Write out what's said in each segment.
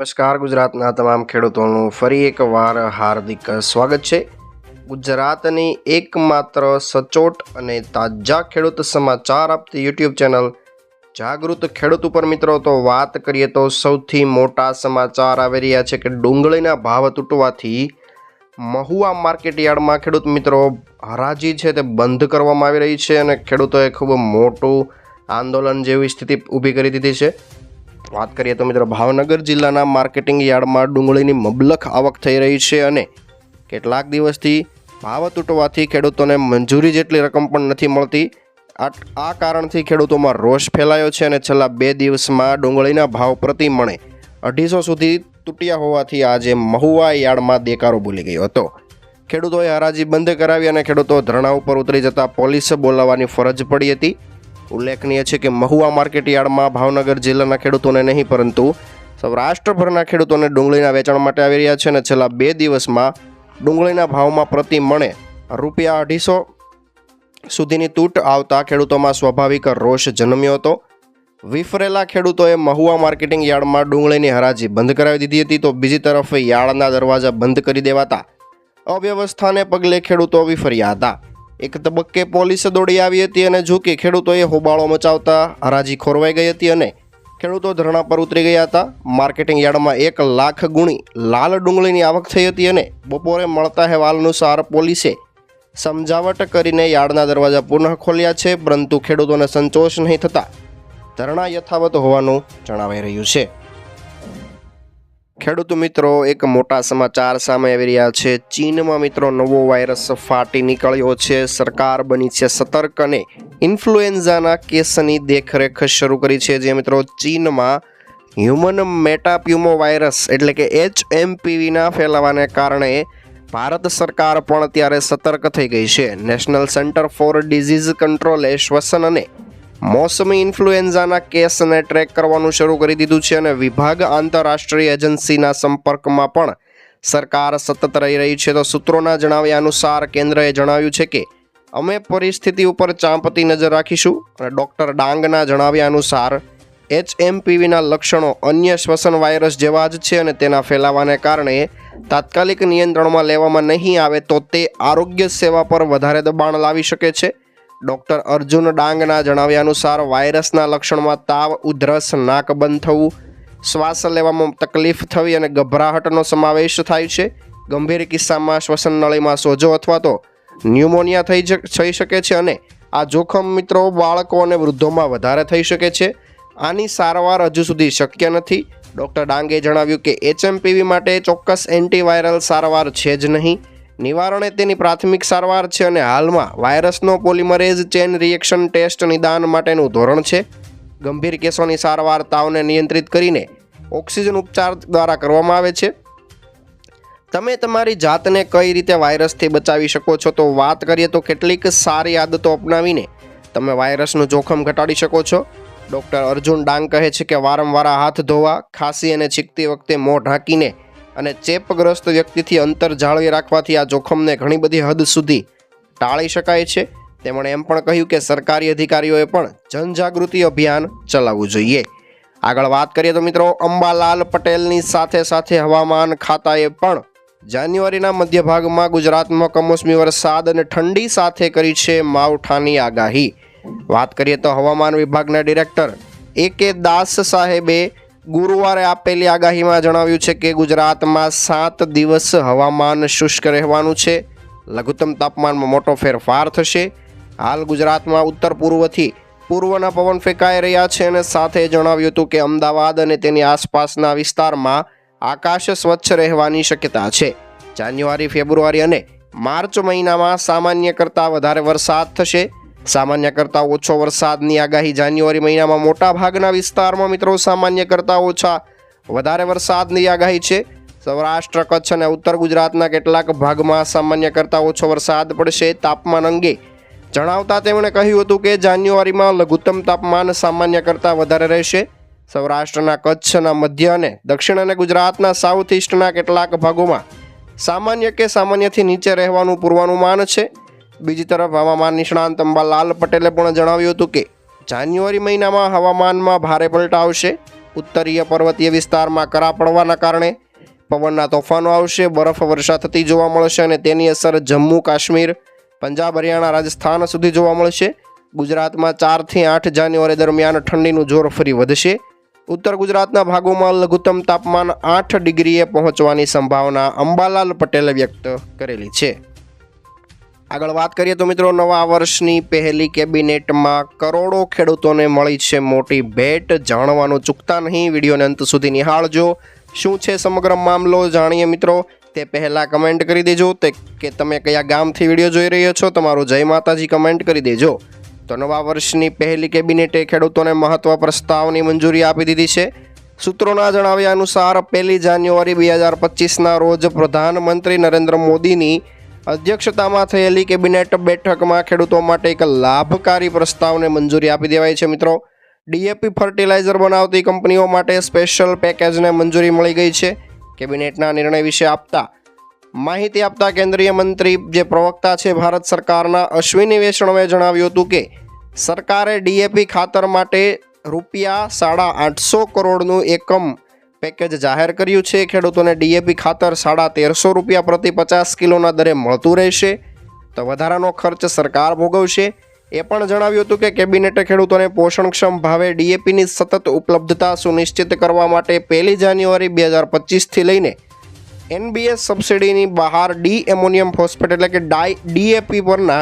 નમસ્કાર, ગુજરાતના તમામ ખેડૂતોનું ફરી એકવાર હાર્દિક સ્વાગત છે. ગુજરાતની એકમાત્ર સચોટ અને તાજા ખેડૂત સમાચાર આપતી યુટ્યુબ ચેનલ જાગૃત ખેડૂત ઉપર મિત્રો, તો વાત કરીએ તો સૌથી મોટા સમાચાર આવી રહ્યા છે કે ડુંગળીના ભાવ તૂટવાથી મહુવા માર્કેટ યાર્ડમાં ખેડૂત મિત્રો હરાજી છે તે બંધ કરવામાં આવી રહી છે અને ખેડૂતોએ ખૂબ મોટું આંદોલન જેવી સ્થિતિ ઊભી કરી દીધી છે. વાત કરીએ તો મિત્રો ભાવનગર જિલ્લાના માર્કેટિંગ યાર્ડમાં ડુંગળીની મબલખ આવક થઈ રહી છે અને કેટલાક દિવસથી ભાવ તૂટવાથી ખેડૂતોને મંજૂરી જેટલી રકમ પણ નથી મળતી. આ કારણથી ખેડૂતોમાં રોષ ફેલાયો છે અને છેલ્લા બે દિવસમાં ડુંગળીના ભાવ પ્રતિ મણે અઢીસો સુધી તૂટ્યા હોવાથી આજે મહુવા યાર્ડમાં દેકારો બોલી ગયો હતો. ખેડૂતોએ હરાજી બંધ કરાવી અને ખેડૂતો ધરણા ઉપર ઉતરી જતા પોલીસ બોલાવવાની ફરજ પડી હતી. ઉલ્લેખનીય છે કે મહુવા માર્કેટ યાર્ડમાં ભાવનગર જિલ્લાના ખેડૂતોને નહીં, પરંતુ સૌરાષ્ટ્રભરના ખેડૂતોને ડુંગળીના વેચાણ માટે આવી રહ્યા છે અને છેલ્લા બે દિવસમાં ડુંગળીના ભાવમાં પ્રતિ મણે રૂપિયા અઢીસો સુધીની તૂટ આવતા ખેડૂતોમાં સ્વાભાવિક રોષ જન્મ્યો હતો. વિફરેલા ખેડૂતોએ મહુવા માર્કેટિંગ યાર્ડમાં ડુંગળીની હરાજી બંધ કરાવી દીધી હતી, તો બીજી તરફ યાર્ડના દરવાજા બંધ કરી દેવાતા અવ્યવસ્થાને પગલે ખેડૂતો વિફર્યા હતા. એક તબક્કે પોલીસ દોડી આવી હતી અને જો કે ખેડૂતોએ હોબાળો મચાવતા હરાજી ખોરવાઈ ગઈ હતી અને ખેડૂતો ધરણા પર ઉતરી ગયા હતા. માર્કેટિંગ યાર્ડમાં એક લાખ ગુણી લાલ ડુંગળીની આવક થઈ હતી અને બપોરે મળતા અહેવાલ અનુસાર પોલીસે સમજાવટ કરીને યાર્ડના દરવાજા પુનઃ ખોલ્યા છે, પરંતુ ખેડૂતોને સંતોષ નહીં થતા ધરણા યથાવત હોવાનું જણાવાઈ રહ્યું છે. ખેડૂત મિત્રો, એક મોટા સમાચાર સામે આવી રહ્યા છે. ચીનમાં મિત્રો નવો વાયરસ ફાટી નીકળ્યો છે. સરકાર બની છે સતર્ક અને ઇન્ફ્લુએન્ઝાના કેસની દેખરેખ શરૂ કરી છે. જે મિત્રો ચીનમાં હ્યુમન મેટાપ્યુમો વાયરસ એટલે કે એચ એમપીવીના ફેલાવાને કારણે ભારત સરકાર પણ ત્યારે સતર્ક થઈ ગઈ છે. નેશનલ સેન્ટર ફોર ડિઝીઝ કંટ્રોલે શ્વસન અને મોસમી ઇન્ફ્લુએન્ઝાના કેસને ટ્રેક કરવાનું શરૂ કરી દીધું છે અને વિભાગ આંતરરાષ્ટ્રીય એજન્સીના સંપર્કમાં પણ સરકાર સતત રહી રહી છે. તો સૂત્રોના જણાવ્યા અનુસાર કેન્દ્રએ જણાવ્યું છે કે, અમે પરિસ્થિતિ ઉપર ચાંપતી નજર રાખીશું અને ડૉક્ટર ડાંગના જણાવ્યા અનુસાર, એચએમપીવીના લક્ષણો અન્ય શ્વસન વાયરસ જેવા જ છે અને તેના ફેલાવાને કારણે તાત્કાલિક નિયંત્રણમાં લેવામાં નહીં આવે તો તે આરોગ્ય સેવા પર વધારે દબાણ લાવી શકે છે. ડૉક્ટર અર્જુન ડાંગના જણાવ્યા અનુસાર વાયરસના લક્ષણમાં તાવ, ઉધરસ, નાક બંધ થવું, શ્વાસ લેવામાં તકલીફ થવી અને ગભરાહટનો સમાવેશ થાય છે. ગંભીર કિસ્સામાં શ્વસન નળીમાં સોજો અથવા તો ન્યુમોનિયા થઈ થઈ શકે છે અને આ જોખમ મિત્રો બાળકો અને વૃદ્ધોમાં વધારે થઈ શકે છે. આની સારવાર હજુ સુધી શક્ય નથી. ડૉક્ટર ડાંગે જણાવ્યું કે એચએમપીવી માટે ચોક્કસ એન્ટીવાયરલ સારવાર છે જ નહીં. નિવારણ તેની પ્રાથમિક સારવાર છે અને હાલમાં વાયરસનો પોલિમરેઝ ચેન રિએક્શન ટેસ્ટ નિદાન માટેનું ધોરણ છે. ગંભીર કેસોની સારવાર તાવને નિયંત્રિત કરીને ઓક્સિજન ઉપચાર દ્વારા કરવામાં આવે છે. તમે તમારી જાતને કઈ રીતે વાયરસથી બચાવી શકો છો તો વાત કરીએ તો કેટલીક સારી આદતો અપનાવીને તમે વાયરસનું જોખમ ઘટાડી શકો છો. ડૉક્ટર અર્જુન ડાંગ કહે છે કે વારંવાર હાથ ધોવા, ખાંસી અને છીકતી વખતે મોં ઢાંકીને અને ચેપગ્રસ્ત વ્યક્તિથી અંતર જાળવી રાખવાથી આ જોખમને ઘણી બધી હદ સુધી ટાળી શકાય છે. તેમણે એમ પણ કહ્યું કે સરકારી અધિકારીઓએ પણ જનજાગૃતિ અભિયાન ચલાવવું જોઈએ. આગળ વાત કરીએ તો મિત્રો, અંબાલાલ પટેલની સાથે સાથે હવામાન ખાતાએ પણ જાન્યુઆરીના મધ્યભાગમાં ગુજરાતમાં કમોસમી વરસાદ અને ઠંડી સાથે કરી છે માવઠાની આગાહી. વાત કરીએ તો હવામાન વિભાગના ડિરેક્ટર એ કે દાસ સાહેબે ગુરુવારે આપેલી આગાહીમાં જણાવ્યું છે કે ગુજરાતમાં સાત દિવસ હવામાન શુષ્ક રહેવાનું છે. લઘુત્તમ તાપમાનમાં મોટો ફેરફાર થશે. હાલ ગુજરાતમાં ઉત્તર પૂર્વથી પૂર્વના પવન ફેંકાઈ રહ્યા છે અને સાથે જણાવ્યું હતું કે અમદાવાદ અને તેની આસપાસના વિસ્તારમાં આકાશ સ્વચ્છ રહેવાની શક્યતા છે. જાન્યુઆરી, ફેબ્રુઆરી અને માર્ચ મહિનામાં સામાન્ય કરતાં વધારે વરસાદ થશે. સામાન્ય કરતાં ઓછો વરસાદની આગાહી જાન્યુઆરી મહિનામાં મોટા ભાગના વિસ્તારમાં મિત્રો સામાન્ય કરતાં ઓછા. વધારે વરસાદની આગાહી છે. સૌરાષ્ટ્ર, કચ્છ અને ઉત્તર ગુજરાતના કેટલાક ભાગમાં સામાન્ય કરતાં ઓછો વરસાદ પડશે તાપમાન અંગે. જણાવતા તેમણે કહ્યું હતું કે જાન્યુઆરીમાં લઘુત્તમ તાપમાન સામાન્ય કરતાં વધારે રહેશે. સૌરાષ્ટ્રના કચ્છના મધ્ય અને દક્ષિણ અને ગુજરાતના સાઉથ ઇસ્ટના કેટલાક ભાગોમાં સામાન્ય કે સામાન્યથી નીચે રહેવાનું પૂર્વાનુમાન છે. બીજી તરફ હવામાન નિષ્ણાંત અંબાલાલ પટેલે પણ જણાવ્યું હતું કે જાન્યુઆરી મહિનામાં હવામાનમાં ભારે પલટા આવશે. ઉત્તરીય પર્વતીય વિસ્તારમાં કરા પડવાના કારણે પવનના તોફાનો આવશે, બરફ વર્ષા થતી જોવા મળશે અને તેની અસર જમ્મુ કાશ્મીર, પંજાબ, હરિયાણા, રાજસ્થાન સુધી જોવા મળશે. ગુજરાતમાં ચારથી આઠ જાન્યુઆરી દરમિયાન ઠંડીનું જોર ફરી વધશે. ઉત્તર ગુજરાતના ભાગોમાં લઘુત્તમ તાપમાન આઠ ડિગ્રીએ પહોંચવાની સંભાવના અંબાલાલ પટેલે વ્યક્ત કરેલી છે. આગળ વાત કરીએ તો મિત્રો નવા વર્ષની પહેલી કેબિનેટમાં કરોડો ખેડૂતોને મળી છે મોટી ભેટ. જાણવાનું ચૂકતા નહીં. વિડીયોને અંત સુધી નિહાળજો. શું છે સમગ્ર મામલો જાણીએ મિત્રો? તે પહેલાં કમેન્ટ કરી દેજો. તે કે તમે કયા ગામથી વીડિયો જોઈ રહ્યો છો? તમારું જય માતાજી કમેન્ટ કરી દેજો. તો નવા વર્ષની પહેલી કેબિનેટે ખેડૂતોને મહત્વ પ્રસ્તાવની મંજૂરી આપી દીધી છે. સૂત્રોના જણાવ્યા અનુસાર, પહેલી જાન્યુઆરી બે હજાર પચીસના રોજ પ્રધાનમંત્રી નરેન્દ્ર મોદીની અધ્યક્ષતામાં થયેલી કેબિનેટ બેઠકમાં ખેડૂતો માટે એક લાભકારી પ્રસ્તાવને મંજૂરી આપી દેવાઈ છે, મિત્રો. ડીએપી ફર્ટિલાઇઝર બનાવતી કંપનીઓ માટે સ્પેશિયલ પેકેજને મંજૂરી મળી ગઈ છે, કેબિનેટના નિર્ણય વિશે આપતા. માહિતી આપતા કેન્દ્રીય મંત્રી જે પ્રવક્તા છે, ભારત સરકારના અશ્વિની વૈષ્ણવે જણાવ્યું હતું કે, સરકારે ડીએપી ખાતર માટે રૂપિયા સાડા આઠસો કરોડનું એકમ પેકેજ જાહેર કર્યું છે. ખેડૂતોને ડીએપી ખાતર સાડા તેરસો રૂપિયા પ્રતિ પચાસ કિલોના દરે મળતું રહેશે. તો વધારાનો ખર્ચ સરકાર ભોગવશે. એ પણ જણાવ્યું હતું કે કેબિનેટે ખેડૂતોને પોષણક્ષમ ભાવે ડીએપીની સતત ઉપલબ્ધતા સુનિશ્ચિત કરવા માટે પહેલી જાન્યુઆરી બે હજાર પચીસથી લઈને એનબીએસ સબસિડીની બહાર ડી એમોનિયમ ફોસ્ફેટ એટલે કે ડાય ડીએપી પરના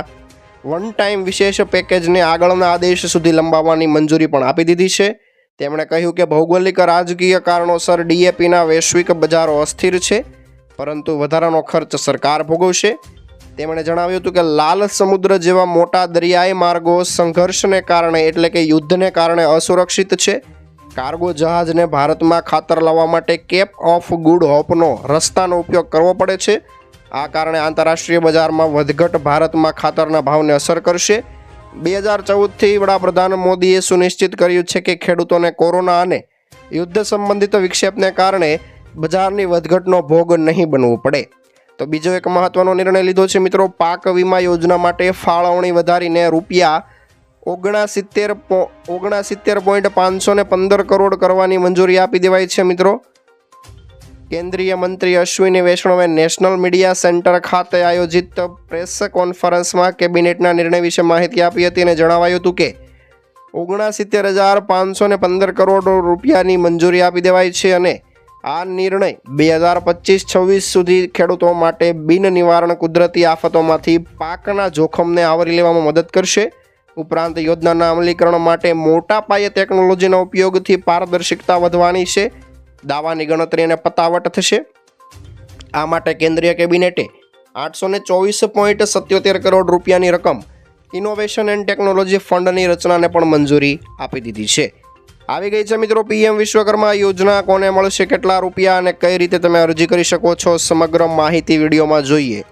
વન ટાઈમ વિશેષ પેકેજને આગળના આદેશ સુધી લંબાવવાની મંજૂરી પણ આપી દીધી છે. તેમણે કહ્યું કે ભૌગોલિક રાજકીય કારણોસર ડીએપીના વૈશ્વિક બજારો અસ્થિર છે, પરંતુ વધારાનો ખર્ચ સરકાર ભોગવશે. તેમણે જણાવ્યું હતું કે લાલ સમુદ્ર જેવા મોટા દરિયાઈ માર્ગો સંઘર્ષને કારણે એટલે કે યુદ્ધને કારણે અસુરક્ષિત છે. કાર્ગો જહાજને ભારતમાં ખાતર લાવવા માટે કેપ ઓફ ગુડ હોપનો રસ્તાનો ઉપયોગ કરવો પડે છે. આ કારણે આંતરરાષ્ટ્રીય બજારમાં વધઘટ ભારતમાં ખાતરના ભાવને અસર કરશે. બે હજાર ચૌદથી વડાપ્રધાન મોદીએ સુનિશ્ચિત કર્યું છે કે ખેડૂતોને કોરોના અને યુદ્ધ સંબંધિત વિક્ષેપને કારણે બજારની વધઘટનો ભોગ નહીં બનવું પડે. તો બીજો એક મહત્વનો નિર્ણય લીધો છે મિત્રો, પાક વીમા યોજના માટે ફાળવણી વધારીને રૂપિયા ઓગણસિત્તેર ઓગણસિત્તેર પોઈન્ટ પાંચસો પંદર કરોડ કરવાની મંજૂરી આપી દેવાઈ છે મિત્રો. કેન્દ્રીય મંત્રી અશ્વિની વૈષ્ણવે નેશનલ મીડિયા સેન્ટર ખાતે આયોજિત પ્રેસ કોન્ફરન્સમાં કેબિનેટના નિર્ણય વિશે માહિતી આપી હતી અને જણાવાયું હતું કે, ઓગણસિત્તેર હજાર પાંચસો ને પંદર કરોડ રૂપિયાની મંજૂરી આપી દેવાઈ છે અને આ નિર્ણય બે હજાર પચીસ છવ્વીસ સુધી ખેડૂતો માટે બિન નિવારણ કુદરતી આફતોમાંથી પાકના જોખમને આવરી લેવામાં મદદ કરશે. ઉપરાંત યોજનાના અમલીકરણ માટે મોટા પાયે ટેકનોલોજીના ઉપયોગથી પારદર્શિકતા વધવાની છે. દાવાની ગણતરી અને પતાવટ થશે. આ માટે કેન્દ્રીય કેબિનેટે આઠસો ને ચોવીસ પોઈન્ટ સત્યોતેર કરોડ રૂપિયાની રકમ ઇનોવેશન એન્ડ ટેકનોલોજી ફંડની રચનાને પણ મંજૂરી આપી દીધી છે. આવી ગઈ છે મિત્રો પીએમ વિશ્વકર્મા યોજના. કોને મળશે, કેટલા રૂપિયા અને કઈ રીતે તમે અરજી કરી શકો છો સમગ્ર માહિતી વિડીયોમાં જોઈએ.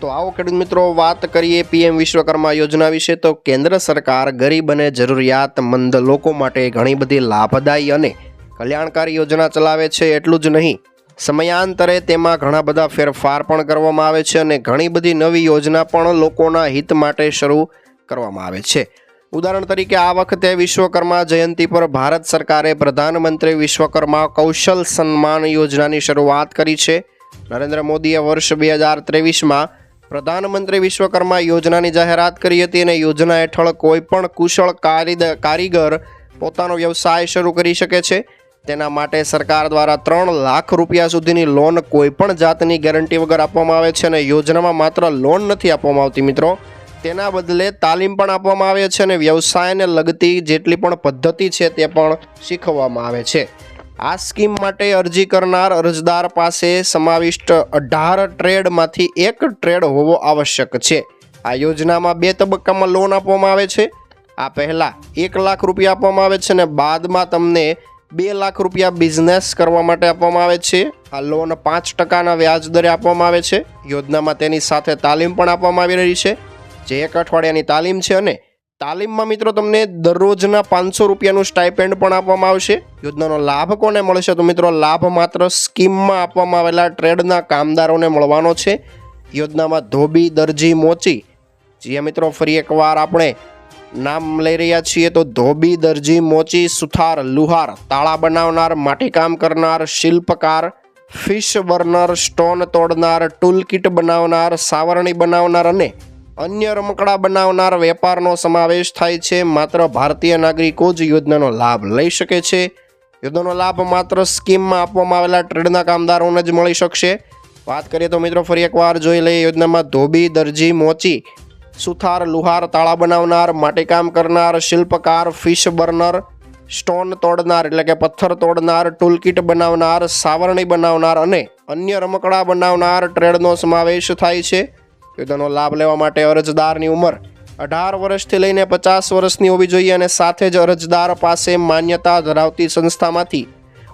તો આવો ખેડૂત મિત્રો વાત કરીએ પીએમ વિશ્વકર્મા યોજના વિશે. તો કેન્દ્ર સરકાર ગરીબ અને જરૂરિયાતમંદ લોકો માટે ઘણી બધી લાભદાયી અને કલ્યાણકારી યોજના ચલાવે છે એટલું જ નહીં. સમયાંતરે તેમાં ઘણા બધા ફેરફાર પણ કરવામાં આવે છે અને ઘણી બધી નવી યોજના પણ લોકોના હિત માટે શરૂ કરવામાં આવે છે. ઉદાહરણ તરીકે આ વખતે વિશ્વકર્મા જયંતિ પર ભારત સરકારે પ્રધાનમંત્રી વિશ્વકર્મા કૌશલ સન્માન યોજનાની શરૂઆત કરી છે. નરેન્દ્ર મોદીએ વર્ષ બે હજાર ત્રેવીસમાં પ્રધાનમંત્રી વિશ્વકર્મા યોજનાની જાહેરાત કરી હતી અને યોજના હેઠળ કોઈપણ કુશળ કારીગર પોતાનો વ્યવસાય શરૂ કરી શકે છે. તેના માટે સરકાર દ્વારા ત્રણ લાખ રૂપિયા સુધીની લોન કોઈપણ જાતની ગેરંટી વગર આપવામાં આવે છે અને યોજનામાં માત્ર લોન નથી આપવામાં આવતી મિત્રો. તેના બદલે તાલીમ પણ આપવામાં આવે છે અને વ્યવસાયને લગતી જેટલી પણ પદ્ધતિ છે તે પણ શીખવવામાં આવે છે. આ સ્કીમ માટે અરજી કરનાર અરજદાર પાસે સમાવિષ્ટ અઢાર ટ્રેડમાંથી એક ટ્રેડ હોવો આવશ્યક છે. આ યોજનામાં બે તબક્કામાં લોન આપવામાં આવે છે. આ પહેલાં એક લાખ રૂપિયા આપવામાં આવે છે અને બાદમાં તમને બે લાખ રૂપિયા બિઝનેસ કરવા માટે આપવામાં આવે છે. આ લોન પાંચ ટકાના વ્યાજ દરે આપવામાં આવે છે. યોજનામાં તેની સાથે તાલીમ પણ આપવામાં આવી રહી છે. જે એક અઠવાડિયાની તાલીમ છે અને તાલીમમાં મિત્રો તમને દરરોજના પાંચસો રૂપિયાનું સ્ટાઇપેન્ડ પણ આપવામાં આવશે. યોજનાનો લાભ કોને મળશે? તો મિત્રો લાભ માત્ર સ્કીમમાં આપવામાં આવેલા ટ્રેડના કામદારોને મળવાનો છે. યોજનામાં ધોબી, દરજી, મોચી, જે મિત્રો ફરી એકવાર આપણે નામ લઈ રહ્યા છીએ તો ધોબી, દરજી, મોચી, સુથાર, લુહાર, તાળા બનાવનાર માટીકામ કરનાર, શિલ્પકાર, ફિશ બર્નર, સ્ટોન તોડનાર ટૂલ કિટ બનાવનાર, સાવરણી બનાવનાર અને અન્ય રમકડા બનાવનાર વેપારનો સમાવેશ થાય છે. માત્ર ભારતીય નાગરિકો જ યોજનાનો લાભ લઈ શકે છે. યોજનાનો લાભ માત્ર સ્કીમમાં આપવામાં આવેલા ટ્રેડના કામદારોને જ મળી શકશે. વાત કરીએ તો મિત્રો, ફરી એકવાર જોઈ લઈએ યોજનામાં ધોબી, દરજી, મોચી સુથાર, લુહાર, તાળા બનાવનાર માટીકામ કરનાર, શિલ્પકાર, ફિશ બર્નર, સ્ટોન તોડનાર એટલે કે પથ્થર તોડનાર, ટૂલકીટ બનાવનાર, સાવરણી બનાવનાર અને અન્ય રમકડા બનાવનાર ટ્રેડનો સમાવેશ થાય છે. યોજનાનો લાભ લેવા માટે અરજદારની ઉંમર અઢાર વર્ષથી લઈને પચાસ વર્ષની હોવી જોઈએ અને સાથે જ અરજદાર પાસે માન્યતા ધરાવતી સંસ્થામાંથી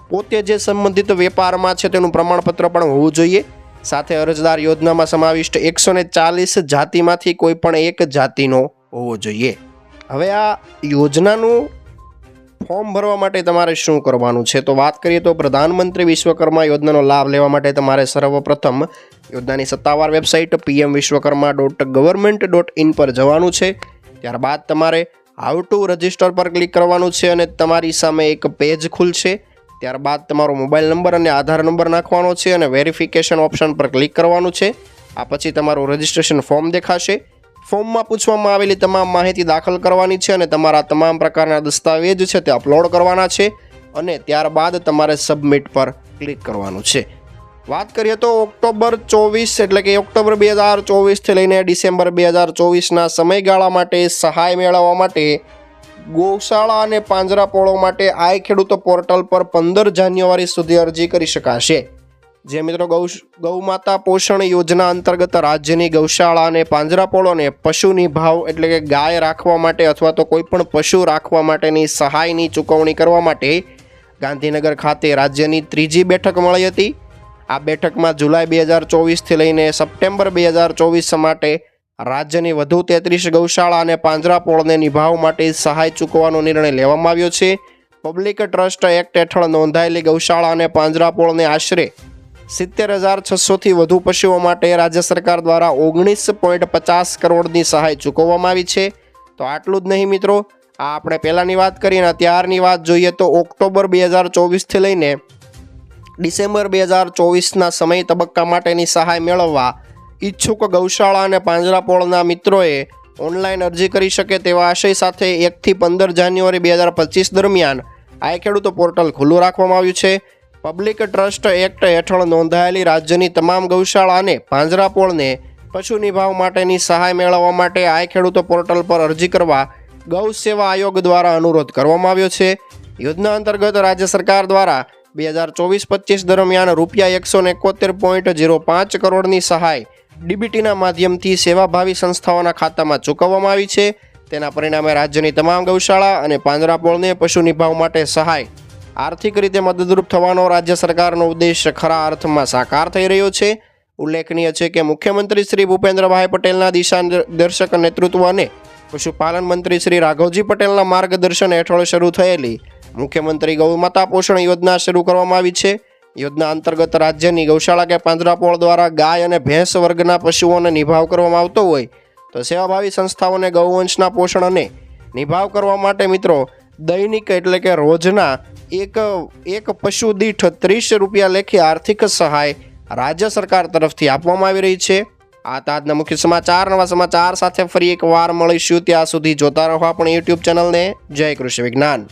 પોતે જે સંબંધિત વેપારમાં છે તેનું પ્રમાણપત્ર પણ હોવું જોઈએ. સાથે અરજદાર યોજનામાં સમાવિષ્ટ એકસો ને ચાલીસ જાતિમાંથી કોઈ પણ એક જાતિનો હોવો જોઈએ. હવે આ યોજનાનું ફોર્મ ભરવા માટે તમારે શું કરવાનું છે? તો વાત કરીએ તો પ્રધાનમંત્રી વિશ્વકર્મા યોજનાનો લાભ લેવા માટે તમારે સર્વપ્રથમ યોજનાની સત્તાવાર website PM Vishwakarma dot government dot in પર જવાનું છે. ત્યારબાદ તમારે હાઉ ટુ રજિસ્ટર પર ક્લિક કરવાનું છે અને તમારી સામે એક પેજ ખુલશે. ત્યારબાદ તમારો મોબાઈલ નંબર અને આધાર નંબર નાખવાનો છે અને વેરિફિકેશન ઓપ્શન પર ક્લિક કરવાનું છે. આ પછી તમારું રજિસ્ટ્રેશન ફોર્મ દેખાશે. ફોર્મમાં પૂછવામાં આવેલી તમામ માહિતી દાખલ કરવાની છે અને તમારા તમામ પ્રકારના દસ્તાવેજ છે તે અપલોડ કરવાના છે અને ત્યારબાદ તમારે સબમિટ પર ક્લિક કરવાનું છે. વાત કરીએ તો ઓક્ટોબર ચોવીસ એટલે કે ઓક્ટોબર બે હજાર ચોવીસથી લઈને ડિસેમ્બર બે હજાર ચોવીસના સમયગાળા માટે સહાય મેળવવા માટે ગૌશાળા અને પાંજરાપોળો માટે આઈ ખેડૂતો પોર્ટલ પર પંદર જાન્યુઆરી સુધી અરજી કરી શકાશે. જે મિત્રો ગૌ ગૌમાતા પોષણ યોજના અંતર્ગત રાજ્યની ગૌશાળા અને પાંજરાપોળોને પશુની ભાવ એટલે કે ગાય રાખવા માટે અથવા તો કોઈપણ પશુ રાખવા માટેની સહાયની ચૂકવણી કરવા માટે ગાંધીનગર ખાતે રાજ્યની ત્રીજી બેઠક મળી હતી. આ બેઠકમાં જુલાઈ બે હજાર ચોવીસથી લઈને સપ્ટેમ્બર બે હજાર ચોવીસ માટે રાજ્યની વધુ તેત્રીસ ગૌશાળા અને પાંજરાપોળને નિભાવ માટે સહાય ચૂકવવાનો નિર્ણય લેવામાં આવ્યો છે. પબ્લિક ટ્રસ્ટ એક્ટ હેઠળ નોંધાયેલી ગૌશાળા અને પાંજરાપોળને આશરે સિત્તેર હજાર છસોથી વધુ પશુઓ માટે રાજ્ય સરકાર દ્વારા ઓગણીસ પોઈન્ટ પચાસ કરોડની સહાય ચૂકવવામાં આવી છે. તો આટલું જ નહીં મિત્રો. આ આપણે પહેલાંની વાત કરીએ અને ત્યારની વાત જોઈએ તો ઓક્ટોબર બે હજાર ચોવીસથી લઈને ડિસેમ્બર બે હજાર ચોવીસના સમય તબક્કા માટેની સહાય મેળવવા ઈચ્છુક ગૌશાળા અને પાંજરાપોળના મિત્રોએ ઓનલાઈન અરજી કરી શકે તેવા આશય સાથે એકથી પંદર જાન્યુઆરી બે હજાર પચીસ દરમિયાન આ ખેડૂતો પોર્ટલ ખુલ્લું રાખવામાં આવ્યું છે. પબ્લિક ટ્રસ્ટ એક્ટ હેઠળ નોંધાયેલી રાજ્યની તમામ ગૌશાળા અને પાંજરાપોળને પશુ નિભાવ માટેની સહાય મેળવવા માટે આ ખેડૂતો પોર્ટલ પર અરજી કરવા ગૌ સેવા આયોગ દ્વારા અનુરોધ કરવામાં આવ્યો છે. યોજના અંતર્ગત રાજ્ય સરકાર દ્વારા બે હજાર ચોવીસ પચીસ દરમિયાન રૂપિયા એકસો એકોતેર પોઈન્ટ જીરો પાંચ કરોડની સહાય ડીબીટીના માધ્યમથી સેવાભાવી સંસ્થાઓના ખાતામાં ચૂકવવામાં આવી છે. તેના પરિણામે રાજ્યની તમામ ગૌશાળા અને પાંજરાપોળને પશુ નિભાવ માટે સહાય આર્થિક રીતે મદદરૂપ થવાનો રાજ્ય સરકારનો ઉદ્દેશ ખરા અર્થમાં સાકાર થઈ રહ્યો છે. ઉલ્લેખનીય છે કે મુખ્યમંત્રી શ્રી ભૂપેન્દ્રભાઈ પટેલના દિશાદર્શક નેતૃત્વ અને પશુપાલન મંત્રી શ્રી રાઘવજી પટેલના માર્ગદર્શન હેઠળ શરૂ થયેલી મુખ્યમંત્રી ગૌમાતા પોષણ યોજના શરૂ કરવામાં આવી છે. યોજના અંતર્ગત રાજ્યની ગૌશાળા કે પાંજરાપોળ દ્વારા ગાય અને ભેંસ વર્ગના પશુઓને નિભાવ કરવામાં આવતો હોય, તો સેવાભાવી સંસ્થાઓને ગૌવંશના પોષણ અને નિભાવ કરવા માટે મિત્રો દૈનિક એટલે કે રોજના એક એક પશુ દીઠ ત્રીસ રૂપિયા લેખે આર્થિક સહાય રાજ્ય સરકાર તરફથી આપવામાં આવી રહી છે. આ તાજના મુખ્ય સમાચાર. નવા સમાચાર સાથે ફરી એક વાર મળીશું. ત્યાં સુધી જોતા રહો આપણી યુટ્યુબ ચેનલને. જય કૃષિ વિજ્ઞાન.